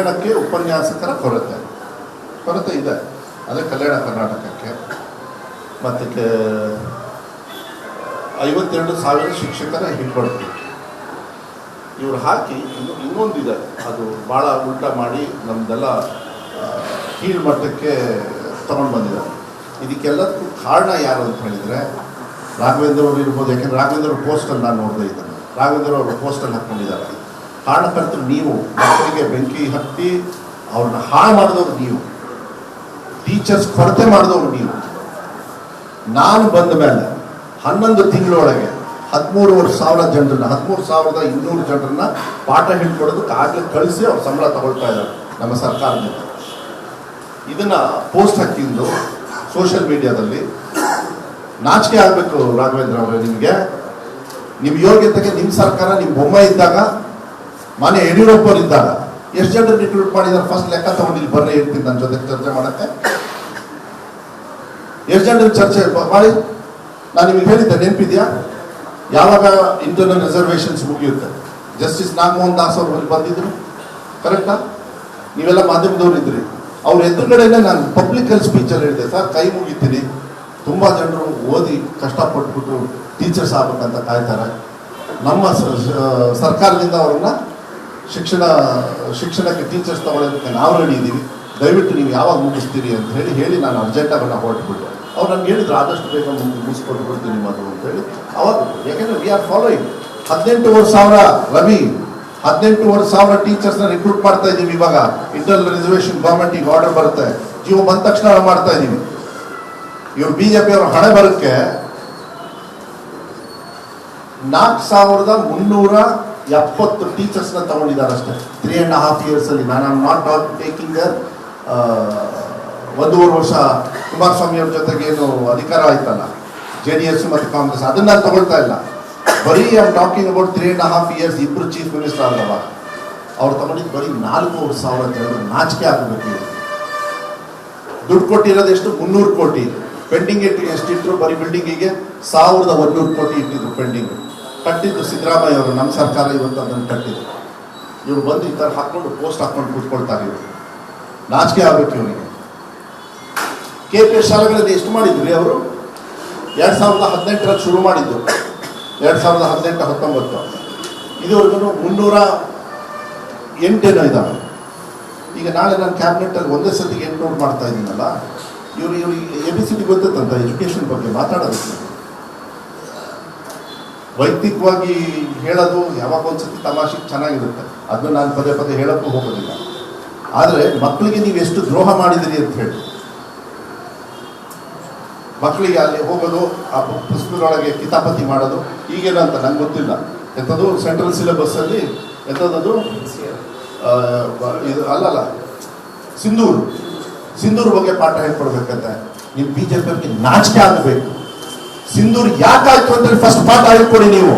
ಕಲ್ಯಾಣಕ್ಕೆ ಉಪನ್ಯಾಸಕರ ಕೊರತೆ. ಕೊರತೆ ಇದೆ. ಅದೇ ಕಲ್ಯಾಣ ಕರ್ನಾಟಕಕ್ಕೆ. ಮತ್ತು ಐವತ್ತೆರಡು ಸಾವಿರ ಶಿಕ್ಷಕರ ಹಿಂಬಡ್ತಿ ಇವ್ರು ಹಾಕಿ ಇನ್ನು ಇನ್ನೊಂದಿದೆ. ಅದು ಭಾಳ ಉಲ್ಟ ಮಾಡಿ ನಮ್ದೆಲ್ಲ ಕೀಳ್ ಮಟ್ಟಕ್ಕೆ ತಗೊಂಡು ಬಂದಿದ್ದಾರೆ ಇದಕ್ಕೆಲ್ಲದಕ್ಕೂ ಕಾರಣ ಯಾರು ಅಂತ ಹೇಳಿದರೆ, ರಾಘವೇಂದ್ರ ಅವರು ಇರ್ಬೋದು. ಯಾಕೆಂದರೆ ರಾಘವೇಂದ್ರ ಅವ್ರ ಪೋಸ್ಟಲ್ಲಿ ನಾನು ನೋಡಿದೆ ಇದನ್ನು ರಾಘವೇಂದ್ರ ಅವರು ಪೋಸ್ಟಲ್ಲಿ ಹಾಕ್ಕೊಂಡಿದ್ದಾರೆ ಕಾರಣಕರ್ತರು ನೀವು, ಮಕ್ಕಳಿಗೆ ಬೆಂಕಿ ಹತ್ತಿ ಅವ್ರನ್ನ ಹಾಳು ಮಾಡಿದವರು ನೀವು. ಟೀಚರ್ಸ್ ಕೊರತೆ ಮಾಡಿದವರು ನೀವು. ನಾನು ಬಂದ ಮೇಲೆ ಹನ್ನೊಂದು ತಿಂಗಳೊಳಗೆ ಹದಿಮೂರುವರೆ ಸಾವಿರ ಜನರನ್ನ, ಹದಿಮೂರು ಸಾವಿರದ ಇನ್ನೂರು ಜನರನ್ನ ಪಾಠ ಹೇಳ್ಕೊಡೋದಕ್ಕೆ ಆಗಲೇ ಕಳಿಸಿ ಅವ್ರು ಸಂಬಳ ತಗೊಳ್ತಾ ಇದ್ದಾರೆ ನಮ್ಮ ಸರ್ಕಾರದಿಂದ. ಇದನ್ನ ಪೋಸ್ಟ್ ಹಾಕಿದ್ದು ಸೋಷಿಯಲ್ ಮೀಡಿಯಾದಲ್ಲಿ ನಾಚಿಕೆ ಆಗಬೇಕು ರಾಘವೇಂದ್ರ ಅವರೇ ನಿಮಗೆ. ನಿಮ್ಮ ಯೋಗ್ಯತೆಗೆ ನಿಮ್ಮ ಸರ್ಕಾರ ನಿಮ್ಮ ಬೊಮ್ಮೆ ಇದ್ದಾಗ ಮನೆ ಯಡಿಯೂರಪ್ಪ ಅವ್ರು ಇದ್ದಾಗ ಎಷ್ಟು ಜನರು ರಿಕ್ರೂಟ್ ಮಾಡಿದ್ದಾರೆ? ಫಸ್ಟ್ ಲೆಕ್ಕ ತಗೊಂಡು ಇಲ್ಲಿ ಬರ್ರಿ ಇರ್ತೀನಿ ನನ್ನ ಜೊತೆ ಚರ್ಚೆ ಮಾಡಕ್ಕೆ. ಎಷ್ಟು ಜನರು ಚರ್ಚೆ ಮಾಡಿ? ನಾನು ನಿಮಗೆ ಹೇಳಿದ್ದೆ, ನೆನಪಿದ್ಯಾ? ಯಾವಾಗ ಇಂಟರ್ನಲ್ ರಿಸರ್ವೇಶನ್ಸ್ ಮುಗಿಯುತ್ತೆ? ಜಸ್ಟಿಸ್ ನಾಗಮೋಹನ್ ದಾಸ್ ಅವರು ಬಂದಿದ್ರು. ಕರೆಕ್ಟಾ ನೀವೆಲ್ಲ ಮಾಧ್ಯಮದವ್ರು ಇದ್ರಿ. ಅವ್ರ ಎದುರುಗಡೆನೆ ನಾನು ಪಬ್ಲಿಕಲ್ ಸ್ಪೀಚಲ್ಲಿ ಹೇಳಿದೆ ಸರ್, ಕೈ ಮುಗಿತೀನಿ. ತುಂಬ ಜನರು ಓದಿ ಕಷ್ಟಪಟ್ಬಿಟ್ಟು ಟೀಚರ್ಸ್ ಆಗ್ಬೇಕಂತ ಕಾಯ್ತಾರೆ. ನಮ್ಮ ಸರ್ಕಾರದಿಂದ ಅವ್ರನ್ನ ಶಿಕ್ಷಣ, ಶಿಕ್ಷಣಕ್ಕೆ ಟೀಚರ್ಸ್ ತಗೊಳ್ಳೋದಕ್ಕೆ ನಾವು ರೆಡಿ ಇದ್ದೀವಿ ದಯವಿಟ್ಟು ನೀವು ಯಾವಾಗ ಮುಗಿಸ್ತೀರಿ ಅಂತ ಹೇಳಿ ಹೇಳಿ ನಾನು ಅರ್ಜೆಂಟಾಗಿ ಹೊರಟ್ಬಿಟ್ಟೆ. ಅವ್ರು ನಮ್ಗೆ ಹೇಳಿದ್ರು, ಆದಷ್ಟು ಬೇಗ ಮುಗಿ ಮುಗಿಸ್ಕೊಟ್ಟು ಬಿಡ್ತೀನಿ ಅದು ಅಂತ ಹೇಳಿ. ಅವಾಗ, ಯಾಕೆಂದ್ರೆ ವಿ ಆರ್ ಫಾಲೋಯಿಂಗ್ ಹದಿನೆಂಟುವರೆ ಸಾವಿರ, ರವಿ, ಹದಿನೆಂಟುವರೆ ಸಾವಿರ ಟೀಚರ್ಸ್ನ ರಿಕ್ರೂಟ್ ಮಾಡ್ತಾ ಇದ್ದೀವಿ ಇವಾಗ. ಇಂಟರ್ನಲ್ ರಿಸರ್ವೇಷನ್ ಗೌರ್ಮೆಂಟಿಗೆ ಆರ್ಡರ್ ಬರುತ್ತೆ. ಜೀವ ಬಂದ ತಕ್ಷಣ ಮಾಡ್ತಾ ಇದ್ದೀವಿ ಇವ್ರು ಬಿ ಜೆ ಪಿಯವ್ರ ಹಣೆ ಬರೋಕ್ಕೆ ನಾಲ್ಕು ಸಾವಿರದ ಮುನ್ನೂರ ಎಪ್ಪತ್ತು ಟೀಚರ್ಸ್ನ ತಗೊಂಡಿದ್ದಾರೆ ಅಷ್ಟೇ. ತ್ರೀ ಆ್ಯಂಡ್ ಹಾಫ್ ಇಯರ್ಸಲ್ಲಿ ನಾನು ಆಮ್ ನಾಟ್ ನಾಟ್ ಟೇಕಿಂಗ್ ಒಂದೂವರೆ ವರ್ಷ ಕುಮಾರಸ್ವಾಮಿ ಅವ್ರ ಜೊತೆಗೆ ಏನು ಅಧಿಕಾರ ಆಯ್ತಲ್ಲ? ಜೆ ಡಿ ಎಸ್ ಮತ್ತು ಕಾಂಗ್ರೆಸ್. ಅದನ್ನ ನಾನು ತಗೊಳ್ತಾ ಇಲ್ಲ. ಬರೀ am talking about three and half years ಇಬ್ಬರು ಚೀಫ್ ಮಿನಿಸ್ಟರ್ ಆದವ. ಅವ್ರು ತಗೊಂಡಿದ್ದು ಬರೀ ನಾಲ್ಕೂವರೆ ಸಾವಿರ ಜನರು ನಾಚಿಕೆ ಆಗಬೇಕು ದುಡ್ಡು ಕೊಟ್ಟಿರೋದು ಎಷ್ಟು? ಮುನ್ನೂರು ಕೋಟಿ. ಪೆಂಡಿಂಗ್ ಇಟ್ಟು ಎಷ್ಟಿಟ್ಟರು ಬರೀ ಬಿಲ್ಡಿಂಗಿಗೆ ಸಾವಿರದ ಒಂದೂರು ಕೋಟಿ ಇಟ್ಟಿದ್ರು ಪೆಂಡಿಂಗ್ ಕಟ್ಟಿದ್ದು ಸಿದ್ದರಾಮಯ್ಯ ಅವರು, ನಮ್ಮ ಸರ್ಕಾರ ಇವತ್ತು ಅದನ್ನು ಕಟ್ಟಿದ್ರು ಇವರು ಬಂದು ಈ ಥರ ಹಾಕ್ಕೊಂಡು ಪೋಸ್ಟ್ ಹಾಕ್ಕೊಂಡು ಕೂತ್ಕೊಳ್ತಾರೆ ಇವರು. ನಾಚಿಕೆ ಆಗಬೇಕು ಇವರಿಗೆ. ಕೆ ಪಿ ಎಸ್ ಶಾಲೆಗಳಲ್ಲಿ ಎಷ್ಟು ಮಾಡಿದ್ರಿ ಅವರು? ಎರಡು ಸಾವಿರದ ಹದಿನೆಂಟರಲ್ಲಿ ಶುರು ಮಾಡಿದ್ದು. ಎರಡು ಸಾವಿರದ ಹದಿನೆಂಟು, ಹತ್ತೊಂಬತ್ತು. ಇದುವರೆಗೂ ಮುನ್ನೂರ ಎಂಟೇನೋ ಇದ್ದಾವೆ ಈಗ ನಾಳೆ ನಾನು ಕ್ಯಾಬಿನೆಟಲ್ಲಿ ಒಂದೇ ಸತಿಗೆ ಎಂಟುನೂರು ಮಾಡ್ತಾ ಇದ್ದೀನಲ್ಲ, ಇವರು ಇವರು ಎ ಬಿ ಸಿ ಡಿ ಗೊತ್ತಂತ ಎಜುಕೇಷನ್ ಬಗ್ಗೆ ಮಾತಾಡೋದಕ್ಕೆ. ವೈಯಕ್ತಿಕವಾಗಿ ಹೇಳೋದು ಯಾವಾಗ ಒಂದ್ಸತಿ ತಮಾಷೆಗೆ ಚೆನ್ನಾಗಿರುತ್ತೆ. ಅದನ್ನ ನಾನು ಪದೇ ಪದೇ ಹೇಳೋಕ್ಕೂ ಹೋಗೋದಿಲ್ಲ. ಆದರೆ ಮಕ್ಕಳಿಗೆ ನೀವು ಎಷ್ಟು ದ್ರೋಹ ಮಾಡಿದಿರಿ ಅಂತ ಹೇಳಿ. ಮಕ್ಕಳಿಗೆ ಅಲ್ಲಿ ಹೋಗೋದು, ಆ ಪುಸ್ತಕದೊಳಗೆ ಕಿತಾಪತಿ ಮಾಡೋದು, ಈಗೇನಂತ ನಂಗೆ ಗೊತ್ತಿಲ್ಲ. ಎಂಥದ್ದು ಸೆಂಟ್ರಲ್ ಸಿಲೆಬಸ್ಸಲ್ಲಿ ಎಂಥದ್ದು ಇದು ಅಲ್ಲಲ್ಲ. ಸಿಂಧೂರು. ಸಿಂಧೂರು ಬಗ್ಗೆ ಪಾಠ ಹೇಳ್ಕೊಡ್ಬೇಕಂತೆ. ನಿಮ್ಮ ಬಿ ಜೆ ನಾಚಿಕೆ ಆಗಬೇಕು. ಸಿಂಧೂರು ಯಾಕಾಯ್ತು ಅಂತ ಫಸ್ಟ್ ಪಾಠ ಹೇಳ್ಕೊಡಿ ನೀವು.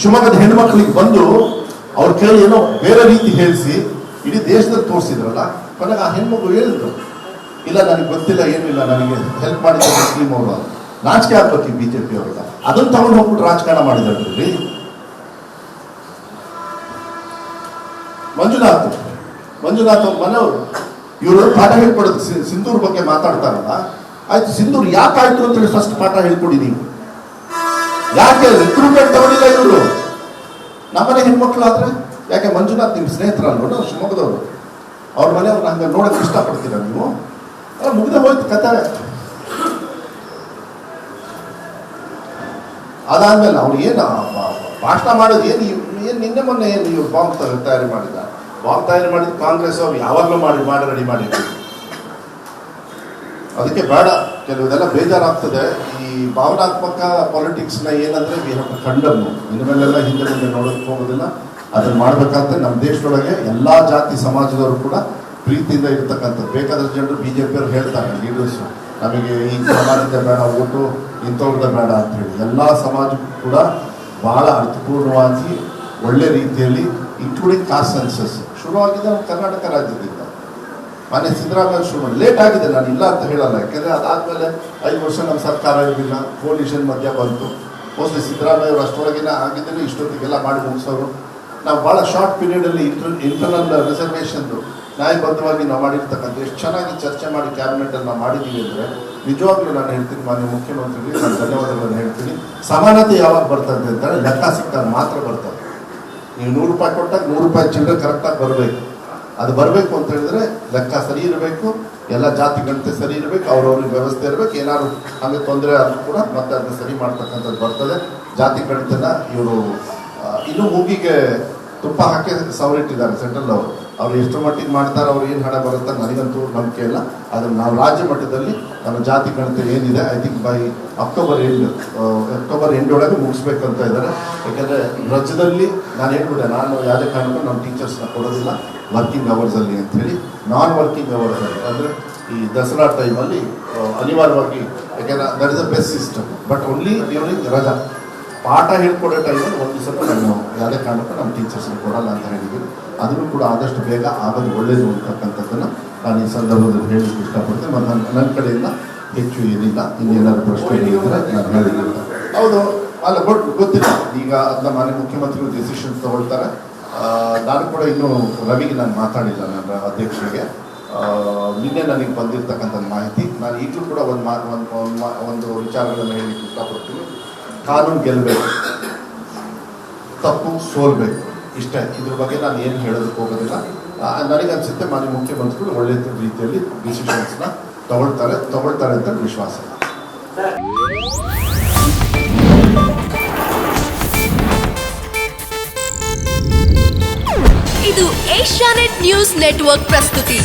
ಶಿವಮೊಗ್ಗದ ಹೆಣ್ಮಕ್ಳಿಗೆ ಬಂದು ಅವ್ರ ಕೇಳಿ ಏನೋ ಬೇರೆ ರೀತಿ ಹೇಳಿಸಿ, ಇಡೀ ದೇಶದಲ್ಲಿ ತೋರಿಸಿದ್ರಲ್ಲ, ಕೊನೆಗೆ ಆ ಹೆಣ್ಮಗು ಹೇಳಿದ್ರು. ಇಲ್ಲ, ನನಗೆ ಗೊತ್ತಿಲ್ಲ, ಏನಿಲ್ಲ, ನನಗೆ ಹೆಲ್ಪ್ ಮಾಡಿದ ಮುಸ್ಲಿಂ ಅವರು ನಾಚಿಕೆ ಆಗ್ಬೇಕು ಈ ಬಿಜೆಪಿ ಅವ್ರಿಗೆ ಅದನ್ನ ತಗೊಂಡು ಹೋಗ್ಬಿಟ್ಟು ರಾಜಕಾರಣ ಮಾಡಿದ್ರಿ ಮಂಜುನಾಥ್ ಮಂಜುನಾಥ್ ಅವ್ರ ಮನೆಯವರು, ಇವರು ಪಾಠ ಹೇಳ್ಕೊಡೋದು ಸಿಂಧೂರ್ ಬಗ್ಗೆ ಮಾತಾಡ್ತಾರಲ್ಲ ಆಯ್ತು ಸಿಂಧೂರ್ ಯಾಕಾಯ್ತು ಅಂತ ಹೇಳಿ ಫಸ್ಟ್ ಪಾಠ ಹೇಳ್ಕೊಡಿ ಯಾಕೆ ರಿಕ್ರೂಟ್ಮೆಂಟ್ ತಗೊಂಡಿಲ್ಲ ಇವರು. ನಮ್ಮನೆ ಹೆಣ್ಮಕ್ಳು ಆದ್ರೆ? ಯಾಕೆ ಮಂಜುನಾಥ್ ನಿಮ್ಮ ಸ್ನೇಹಿತರಲ್ವ? ನಾವು ಶಿವಮೊಗ್ಗದವರು. ಅವ್ರ ಮನೆಯವ್ರನ್ನ ಹಂಗೆ ನೋಡಕ್ಕೆ ಇಷ್ಟಪಡ್ತೀರ ನೀವು? ಮುಗಿದ ಮುಗ್ದೆ ಹೋಯ್ತು ಕತೆ. ಅದಾದ್ಮೇಲೆ ಅವ್ರು ಏನು ಭಾಷಣ ಮಾಡೋದು ಏನು ಏನು ನಿನ್ನೆ ಮೊನ್ನೆ ಏನು ನೀವು ಬಾಂಬ್ ತಯಾರಿ ಮಾಡಿದ ಬಾಂಬ್ ತಯಾರಿ ಮಾಡಿದ ಕಾಂಗ್ರೆಸ್ ಅವ್ರು ಯಾವಾಗಲೂ ಮಾಡಿ ಮಾಡಿ, ರೆಡಿ ಮಾಡಿದ್ರು. ಅದಕ್ಕೆ ಬೇಡ. ಕೆಲವುದೆಲ್ಲ ಬೇಜಾರಾಗ್ತದೆ. ಈ ಭಾವನಾತ್ಮಕ ಪಾಲಿಟಿಕ್ಸ್ನ ಏನಂದ್ರೆ ವಿ ಹ್ಯಾವ್ ಕಂಡನ್ನು ಇನ್ನು ಮೇಲೆಲ್ಲ ಹಿಂದೆ ಮುಂದೆ ನೋಡೋಕೆ ಹೋಗೋದಿಲ್ಲ. ಅದನ್ನ ಮಾಡಬೇಕಂತ ನಮ್ಮ ದೇಶದೊಳಗೆ ಎಲ್ಲಾ ಜಾತಿ ಸಮಾಜದವರು ಕೂಡ ಪ್ರೀತಿಯಿಂದ ಇರ್ತಕ್ಕಂಥದ್ದು. ಬೇಕಾದಷ್ಟು ಜನರು ಬಿ ಜೆ ಹೇಳ್ತಾರೆ ಲೀಡರ್ಸು ನಮಗೆ ಈ ಸಮಾಜದ ಬೇಡ, ಓಟು ಇಂಥವ್ರದ ಬೇಡ ಹೇಳಿ. ಎಲ್ಲ ಸಮಾಜಕ್ಕೂ ಕೂಡ ಬಹಳ ಅರ್ಥಪೂರ್ಣವಾಗಿ ಒಳ್ಳೆ ರೀತಿಯಲ್ಲಿ ಇನ್ಕ್ಲೂಡಿಂಗ್ ಕಾಸ್ಟ್ ಸೆನ್ಸಸ್ ಶುರುವಾಗಿದೆ ಕರ್ನಾಟಕ ರಾಜ್ಯದಿಂದ. ಮನೆ ಸಿದ್ದರಾಮಯ್ಯ ಶುರು ಮಾಡಿ ಲೇಟ್ ಆಗಿದೆ, ನಾನು ಇಲ್ಲ ಅಂತ ಹೇಳಲ್ಲ. ಯಾಕೆಂದರೆ ಅದಾದಮೇಲೆ ಐದು ವರ್ಷ ನಮ್ಮ ಸರ್ಕಾರ ಇರಲಿಲ್ಲ ಕೋಲಿಷನ್ ಮಧ್ಯ ಬಂತು. ಮೋಸ್ಟ್ಲಿ ಸಿದ್ದರಾಮಯ್ಯ ಅವರು ಅಷ್ಟರೊಳಗಿನ ಆಗಿದ್ದರೆ ಇಷ್ಟೊತ್ತಿಗೆಲ್ಲ ಮಾಡಿ ಮುಗಿಸೋರು. ನಾವು ಭಾಳ ಶಾರ್ಟ್ ಪೀರಿಯಡಲ್ಲಿ ಇಂಟರ್ ಇಂಟರ್ನಲ್ ರಿಸರ್ವೇಷನ್ದು ನ್ಯಾಯಬದ್ಧವಾಗಿ ನಾವು ಮಾಡಿರ್ತಕ್ಕಂಥ ಎಷ್ಟು ಚೆನ್ನಾಗಿ ಚರ್ಚೆ ಮಾಡಿ ಕ್ಯಾಬಿನೆಟಲ್ಲಿ ನಾವು ಮಾಡಿದ್ದೀವಿ ಅಂದರೆ, ನಿಜವಾಗ್ಲೂ ನಾನು ಹೇಳ್ತೀನಿ ಮಾನ್ಯ ಮುಖ್ಯಮಂತ್ರಿಗೆ, ನಾನು ಧನ್ಯವಾದಗಳನ್ನು ಹೇಳ್ತೀನಿ. ಸಮಾನತೆ ಯಾವಾಗ ಬರ್ತದೆ ಅಂತಂದರೆ ಲೆಕ್ಕ ಸಿಕ್ಕಾಗ ಮಾತ್ರ ಬರ್ತದೆ. ನೀವು ನೂರು ರೂಪಾಯಿ ಕೊಟ್ಟಾಗ ನೂರು ರೂಪಾಯಿ ಚಿಲ್ಲರೆ ಕರೆಕ್ಟಾಗಿ ಬರಬೇಕು. ಅದು ಬರಬೇಕು ಅಂತ ಹೇಳಿದ್ರೆ ಲೆಕ್ಕ ಸರಿ ಇರಬೇಕು, ಎಲ್ಲ ಜಾತಿ ಗಣತೆ ಸರಿ ಇರಬೇಕು, ಅವ್ರವ್ರಿಗೆ ವ್ಯವಸ್ಥೆ ಇರಬೇಕು, ಏನಾದ್ರು ಹಂಗೆ ತೊಂದರೆ ಆದರೂ ಕೂಡ ಮತ್ತೆ ಅದನ್ನ ಸರಿ ಮಾಡ್ತಕ್ಕಂಥದ್ದು ಬರ್ತದೆ. ಜಾತಿ ಗಣಿತನ ಇವರು ಇನ್ನೂ ಮೂಗಿಗೆ ತುಪ್ಪ ಹಾಕಿ ಸವರಿಟ್ಟಿದ್ದಾರೆ ಸೆಂಟ್ರಲ್ ಅವರು. ಅವ್ರು ಎಷ್ಟು ಮಟ್ಟಿಗೆ ಮಾಡ್ತಾರೆ, ಅವ್ರು ಏನು ಹಣ ಬರುತ್ತೆ ನನಗಂತೂ ನಂಬಿಕೆ ಇಲ್ಲ. ಅದನ್ನು ನಾವು ರಾಜ್ಯ ಮಟ್ಟದಲ್ಲಿ ನಮ್ಮ ಜಾತಿ ಗಣಿತ ಏನಿದೆ I think by October end October end ಒಳಗೆ ಅಂತ ಇದ್ದಾರೆ. ಯಾಕಂದರೆ ರಾಜ್ಯದಲ್ಲಿ ನಾನು ಹೇಳ್ಬಿಟ್ಟೆ, ನಾನು ಯಾವುದೇ ಕಾರಣಕ್ಕೂ ನಮ್ಮ ಟೀಚರ್ಸ್ನ ಕೊಡೋದಿಲ್ಲ ವರ್ಕಿಂಗ್ ಅವರ್ಸಲ್ಲಿ ಅಂಥೇಳಿ ನಾನ್ ವರ್ಕಿಂಗ್ ಅವರ್ಸಲ್ಲಿ ಅಂದರೆ ಈ ದಸರಾ ಟೈಮಲ್ಲಿ ಅನಿವಾರ್ಯವಾಗಿ, ಯಾಕೆಂದರೆ that is a best system but only during ರಜಾ ಪಾಠ ಹೇಳ್ಕೊಡೋ ಟೈಮಲ್ಲಿ ಒಂದು ಸ್ವಲ್ಪ ನಾನು ಯಾವುದೇ ಕಾರಣಕ್ಕೂ ನಮ್ಮ ಟೀಚರ್ಸ್ಗೆ ಕೊಡಲ್ಲ ಅಂತ ಹೇಳಿದ್ದೀವಿ ಅದನ್ನು ಕೂಡ ಆದಷ್ಟು ಬೇಗ ಆಗೋದು ಒಳ್ಳೇದು ಅಂತಕ್ಕಂಥದ್ದನ್ನು ನಾನು ಈ ಸಂದರ್ಭದಲ್ಲಿ ಹೇಳಲಿಕ್ಕೆ ಇಷ್ಟಪಡ್ತೇನೆ. ಮತ್ತು ನನ್ನ ನನ್ನ ಕಡೆಯಿಂದ ಹೆಚ್ಚು ಏನಿಲ್ಲ. ಇನ್ನೇನಾದ್ರು ಪ್ರಶ್ನೆ ಇದ್ದರೆ ನಾನು ಹೇಳಿದ್ದೀನಿ ಹೌದು, ಅಲ್ಲ ಬಟ್ ಗೊತ್ತಿಲ್ಲ. ಈಗ ಅದನ್ನ ಮಾನ್ಯ ಮುಖ್ಯಮಂತ್ರಿಗಳು ಡಿಸಿಷನ್ಸ್ ತಗೊಳ್ತಾರೆ. ನಾನು ಕೂಡ ಇನ್ನೂ ರವಿಗೆ ನಾನು ಮಾತಾಡಿಲ್ಲ ನನ್ನ ಅಧ್ಯಕ್ಷರಿಗೆ. ನಿನ್ನೆ ನನಗೆ ಬಂದಿರತಕ್ಕಂಥ ಮಾಹಿತಿ. ನಾನು ಈಗಲೂ ಕೂಡ ಒಂದು ಮಾ, ಒಂದು ಒಂದು ವಿಚಾರಗಳನ್ನು ಹೇಳಲಿಕ್ಕೆ ಇಷ್ಟಪಡ್ತೀನಿ. ಕಾನೂನು ಗೆಲ್ಲಬೇಕು. ತಪ್ಪು ಸೋಲ್ಬೇಕು. ಇಷ್ಟೇ. ಇದ್ರ ಬಗ್ಗೆ ನಾನು ಏನು ಹೇಳೋದಕ್ಕೆ ಹೋಗೋದಿಲ್ಲ. ನನಗೆ ನನಗನ್ಸುತ್ತೆ ಮಾನ್ಯ ಮುಖ್ಯಮಂತ್ರಿಗಳು ಒಳ್ಳೆ ರೀತಿಯಲ್ಲಿ ಡಿಸಿಷನ್ಸ್ನ ತಗೊಳ್ತಾರೆ ತಗೊಳ್ತಾರೆ ಅಂತ ವಿಶ್ವಾಸ. ಇದು ಏಷ್ಯಾನೆಟ್ ನ್ಯೂಸ್ ನೆಟ್ವರ್ಕ್ ಪ್ರಸ್ತುತಿ.